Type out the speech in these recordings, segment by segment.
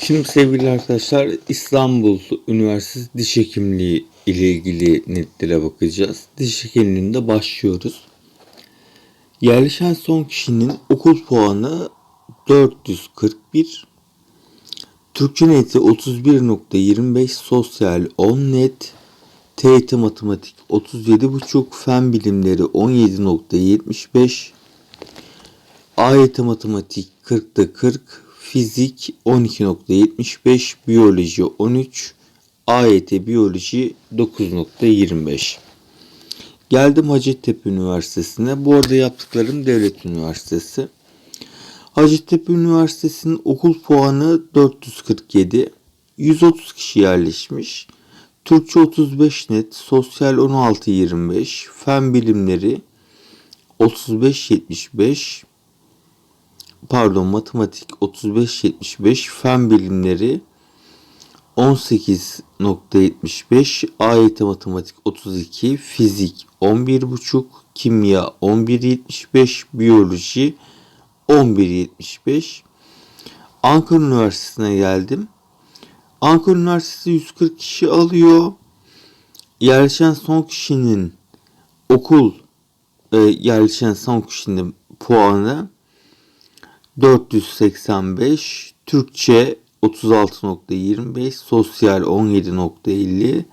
Şimdi sevgili arkadaşlar İstanbul Üniversitesi Diş Hekimliği ile ilgili netlere bakacağız. Diş hekimliğinde başlıyoruz. Yerleşen son kişinin okul puanı 441. Türkçe neti 31.25, sosyal 10 net, TYT matematik 37.5, fen bilimleri 17.75, AYT matematik 40'da 40, fizik 12.75, biyoloji 13, AYT biyoloji 9.25. Geldim Hacettepe Üniversitesi'ne. Bu arada yaptıklarım devlet üniversitesi. Hacettepe Üniversitesi'nin okul puanı 447. 130 kişi yerleşmiş. Türkçe 35 net, sosyal 16-25, fen bilimleri 35-75, pardon matematik 35-75, fen bilimleri 18.75, AYT matematik 32, fizik 11.5, kimya 11.75, biyoloji 11.75. Ankara Üniversitesi'ne geldim. Ankara Üniversitesi 140 kişi alıyor. Yerleşen son kişinin okul e, yerleşen son kişinin puanı 485, Türkçe 36.25, sosyal 17.50,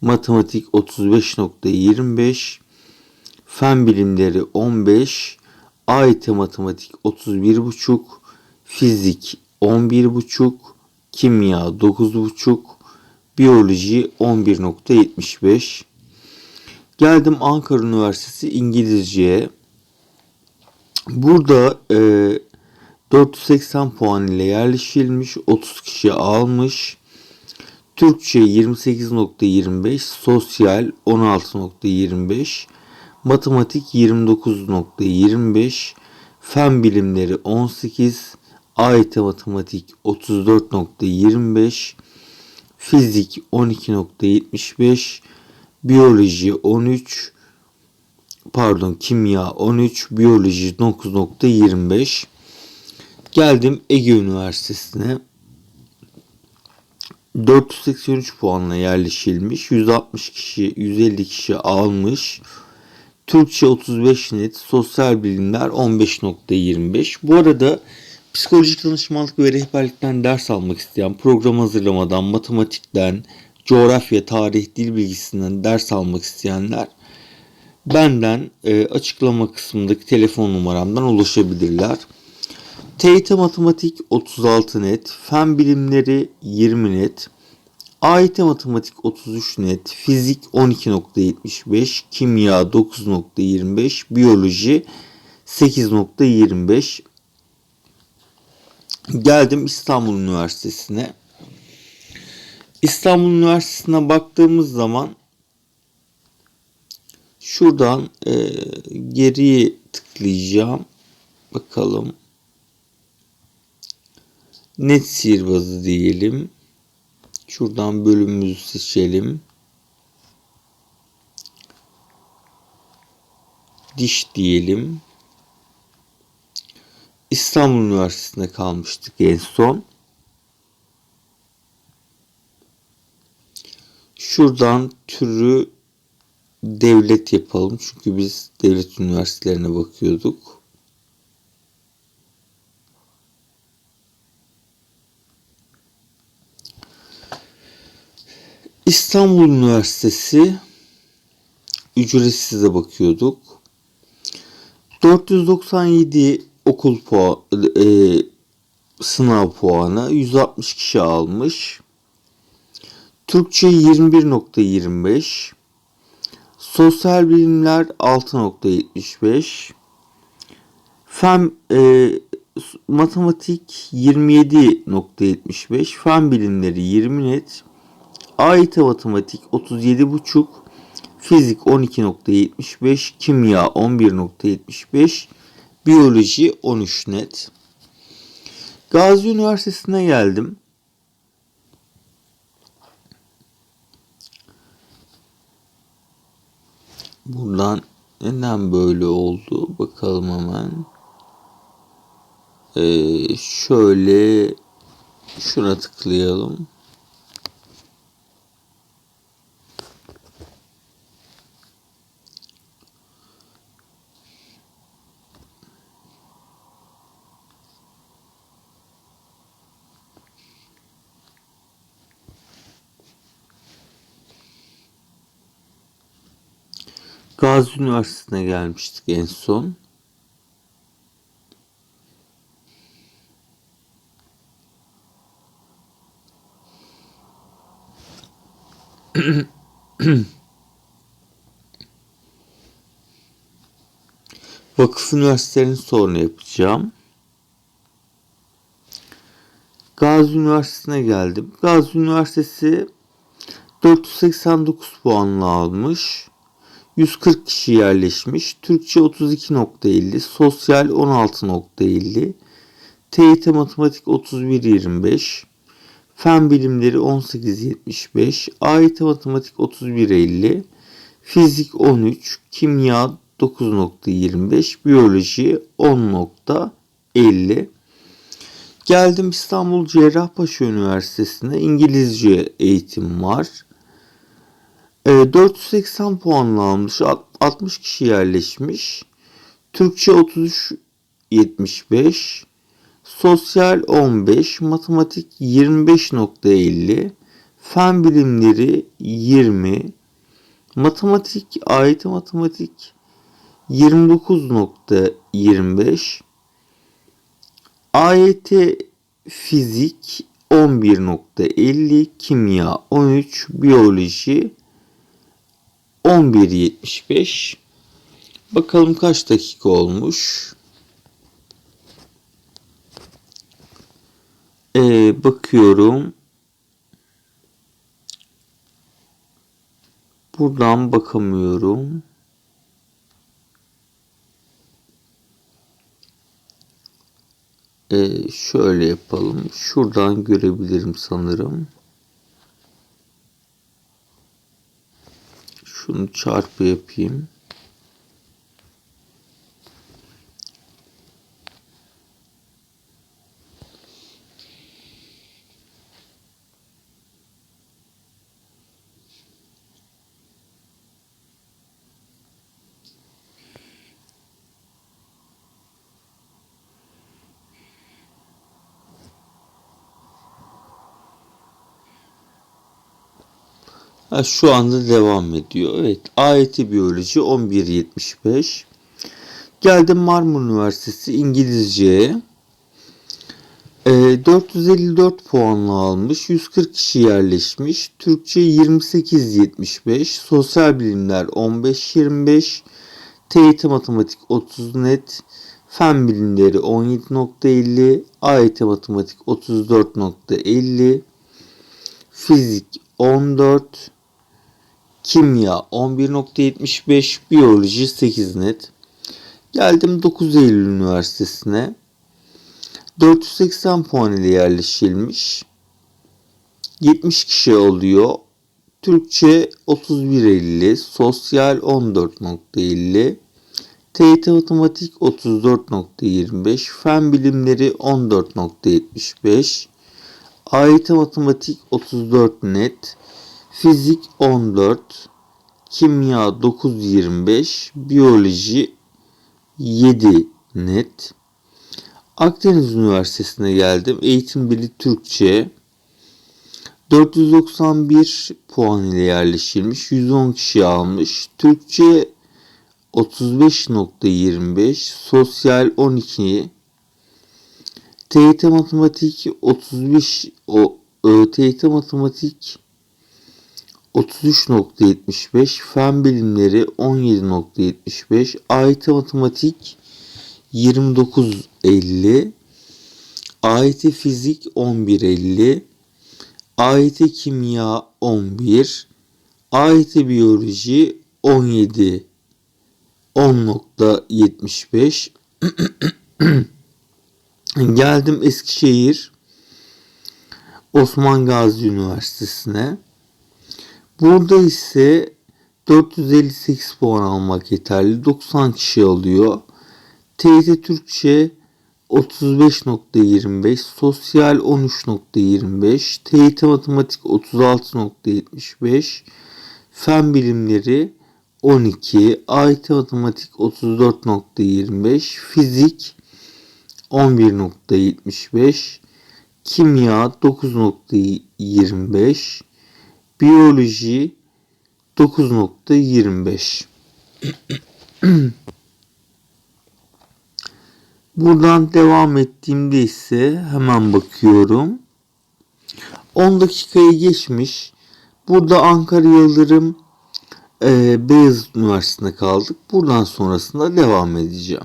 matematik 35.25, fen bilimleri 15, AYT matematik 31.5, fizik 11.5, kimya 9.5, biyoloji 11.75. Geldim Ankara Üniversitesi İngilizce'ye. Burada e, 480 puan ile yerleşilmiş, 30 kişi almış. Türkçe 28.25, sosyal 16.25, matematik 29.25, fen bilimleri 18, AYT matematik 34.25, fizik 12.75, biyoloji 13, pardon kimya 13, biyoloji 9.25. Geldim Ege Üniversitesi'ne. 483 puanla yerleşilmiş. 160 kişi, 150 kişi almış. Türkçe 35 net, sosyal bilimler 15.25. Bu arada psikolojik danışmanlık ve rehberlikten ders almak isteyen, program hazırlamadan, matematikten, coğrafya, tarih, dil bilgisinden ders almak isteyenler benden e, açıklama kısmındaki telefon numaramdan ulaşabilirler. TYT Matematik 36 net, Fen Bilimleri 20 net, AYT Matematik 33 net, Fizik 12.75, Kimya 9.25, Biyoloji 8.25. Geldim İstanbul Üniversitesi'ne. İstanbul Üniversitesi'ne baktığımız zaman şuradan e, geriye tıklayacağım. Bakalım. Net sihirbazı diyelim. Şuradan bölümümüzü seçelim. Diş diyelim. İstanbul Üniversitesi'nde kalmıştık en son. Şuradan türü devlet yapalım. Çünkü biz devlet üniversitelerine bakıyorduk. İstanbul Üniversitesi ücretsize bakıyorduk. 497 okul puan, e, sınav puanı 160 kişi almış. Türkçe 21.25 Sosyal bilimler 6.75 Fen e, matematik 27.75 Fen bilimleri 20 net AYT matematik 37.5 Fizik 12.75 Kimya 11.75 Biyoloji 13 net Gazi Üniversitesi'ne geldim. Buradan neden böyle oldu? Bakalım hemen. Ee, şöyle Şuna tıklayalım. Gazi Üniversitesi'ne gelmiştik en son. Vakıf üniversitelerini sonra yapacağım. Gazi Üniversitesi'ne geldim. Gazi Üniversitesi 489 puanla almış. 140 kişi yerleşmiş. Türkçe 32.50, sosyal 16.50, TYT matematik 31.25, fen bilimleri 18.75, AYT matematik 31.50, fizik 13, kimya 9.25, biyoloji 10.50. Geldim İstanbul Cerrahpaşa Üniversitesi'ne İngilizce eğitim var. E, 480 puanla almış. 60 kişi yerleşmiş. Türkçe 33 75. Sosyal 15. Matematik 25.50. Fen bilimleri 20. Matematik, AYT matematik 29.25. AYT fizik 11.50, kimya 13, biyoloji 11.75. Bakalım kaç dakika olmuş. Ee, bakıyorum. Buradan bakamıyorum. Ee, şöyle yapalım. Şuradan görebilirim sanırım. Şunu çarpı yapayım. Ha, şu anda devam ediyor. Evet. AYT Biyoloji 11.75. Geldim Marmara Üniversitesi İngilizce. E, 454 puanla almış. 140 kişi yerleşmiş. Türkçe 28.75. Sosyal bilimler 15.25. TYT Matematik 30 net. Fen bilimleri 17.50. AYT Matematik 34.50. Fizik 14. Kimya 11.75, biyoloji 8 net. Geldim 9 Eylül Üniversitesi'ne. 480 puan ile yerleşilmiş. 70 kişi oluyor. Türkçe 31.50, sosyal 14.50, TYT matematik 34.25, fen bilimleri 14.75, AYT matematik 34 net, Fizik 14, kimya 9.25, biyoloji 7 net. Akdeniz Üniversitesi'ne geldim. Eğitim Bili Türkçe 491 puan ile yerleşilmiş. 110 kişi almış. Türkçe 35.25, sosyal 12, TYT matematik 35 o TYT matematik 33.75, fen bilimleri 17.75, AYT matematik 29.50, AYT fizik 11.50, AYT kimya 11, AYT biyoloji 17 10.75 Geldim Eskişehir Osman Gazi Üniversitesi'ne. Burada ise 458 puan almak yeterli. 90 kişi alıyor. TYT Türkçe 35.25, sosyal 13.25, TYT matematik 36.75, fen bilimleri 12, AYT matematik 34.25, fizik 11.75, kimya 9.25, biyoloji 9.25. Buradan devam ettiğimde ise hemen bakıyorum. 10 dakikayı geçmiş. Burada Ankara Yıldırım e, Beyazıt Üniversitesi'nde kaldık. Buradan sonrasında devam edeceğim.